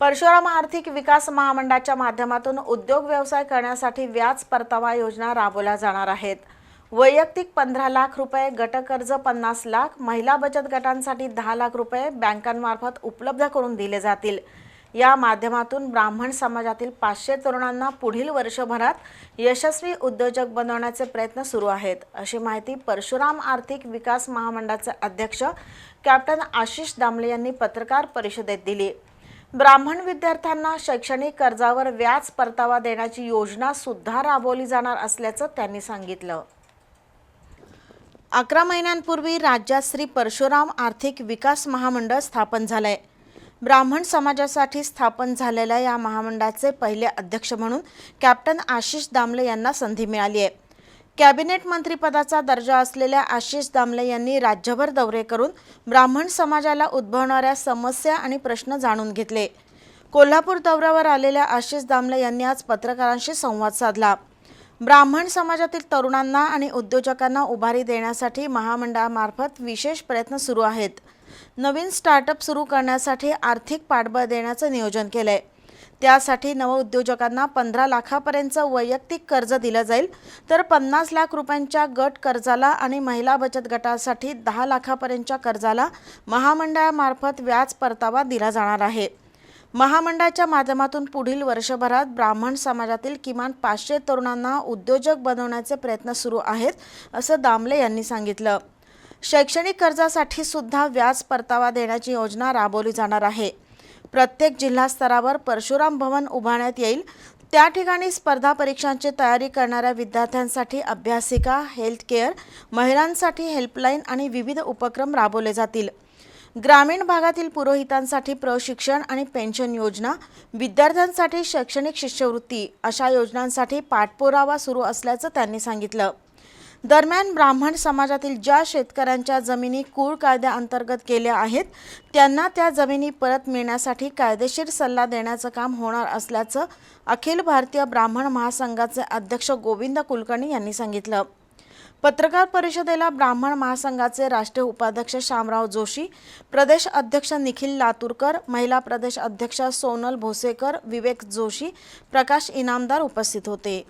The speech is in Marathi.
परशुराम आर्थिक विकास महामंडळाच्या माध्यमातून उद्योग व्यवसाय करण्यासाठी व्याज परतावा योजना राबवल्या जाणार आहेत. वैयक्तिक पंधरा लाख रुपये गटकर्ज पन्नास लाख महिला बचत गटांसाठी दहा लाख रुपये बँकांमार्फत उपलब्ध करून दिले जातील. या माध्यमातून ब्राह्मण समाजातील पाचशे तरुणांना पुढील वर्षभरात यशस्वी उद्योजक बनवण्याचे प्रयत्न सुरू आहेत. अशी माहिती परशुराम आर्थिक विकास महामंडळाचे अध्यक्ष कॅप्टन आशिष दामले यांनी पत्रकार परिषदेत दिली. ब्राह्मण विद्यार्थ्यांना शैक्षणिक कर्जावर व्याज परतावा देण्याची योजना सुद्धा राबवली जाणार असल्याचं त्यांनी सांगितलं. अकरा महिन्यांपूर्वी राज्यात श्री परशुराम आर्थिक विकास महामंडळ स्थापन झालंय. ब्राह्मण समाजासाठी स्थापन झालेल्या या महामंडळाचे पहिले अध्यक्ष म्हणून कॅप्टन आशिष दामले यांना संधी मिळाली आहे. कॅबिनेट मंत्रीपदाचा दर्जा असलेल्या आशिष दामले यांनी राज्यभर दौरे करून ब्राह्मण समाजाला उद्भवणाऱ्या समस्या आणि प्रश्न जाणून घेतले. कोल्हापूर दौऱ्यावर आलेल्या आशिष दामले यांनी आज पत्रकारांशी संवाद साधला. ब्राह्मण समाजातील तरुणांना आणि उद्योजकांना उभारी देण्यासाठी महामंडळामार्फत विशेष प्रयत्न सुरू आहेत. नवीन स्टार्टअप सुरू करण्यासाठी आर्थिक पाठबळ देण्याचं नियोजन केलंय. त्यासाठी नवउद्योजकांना पंधरा लाखापर्यंतचं वैयक्तिक कर्ज दिलं जाईल. तर पन्नास लाख रुपयांच्या गट कर्जाला आणि महिला बचत गटासाठी दहा लाखापर्यंतच्या कर्जाला महामंडळामार्फत व्याज परतावा दिला जाणार आहे. महामंडळाच्या माध्यमातून पुढील वर्षभरात ब्राह्मण समाजातील किमान पाचशे तरुणांना उद्योजक बनवण्याचे प्रयत्न सुरू आहेत असं दामले यांनी सांगितलं. शैक्षणिक कर्जासाठी सुद्धा व्याज परतावा देण्याची योजना राबवली जाणार आहे. प्रत्येक जिल्हा स्तरावर परशुराम भवन उभारण्यात येईल. त्या ठिकाणी स्पर्धा परीक्षांची तयारी करणाऱ्या विद्यार्थ्यांसाठी अभ्यासिका हेल्थ केअर महिलांसाठी हेल्पलाईन आणि विविध उपक्रम राबवले जातील. ग्रामीण भागातील पुरोहितांसाठी प्रशिक्षण आणि पेन्शन योजना विद्यार्थ्यांसाठी शैक्षणिक शिष्यवृत्ती अशा योजनांसाठी पाठपुरावा सुरू असल्याचं त्यांनी सांगितलं. दरम्यान ब्राह्मण समाजातील ज्या शेतकऱ्यांच्या जमिनी कूळ कायद्याअंतर्गत केल्या आहेत त्यांना त्या जमिनी परत मिळण्यासाठी कायदेशीर सल्ला देण्याचं काम होणार असल्याचं अखिल भारतीय ब्राह्मण महासंघाचे अध्यक्ष गोविंद कुलकर्णी यांनी सांगितलं. पत्रकार परिषदेला ब्राह्मण महासंघाचे राष्ट्रीय उपाध्यक्ष शामराव जोशी प्रदेश अध्यक्ष निखिल लातूरकर महिला प्रदेश अध्यक्ष सोनल भोसेकर विवेक जोशी प्रकाश इनामदार उपस्थित होते.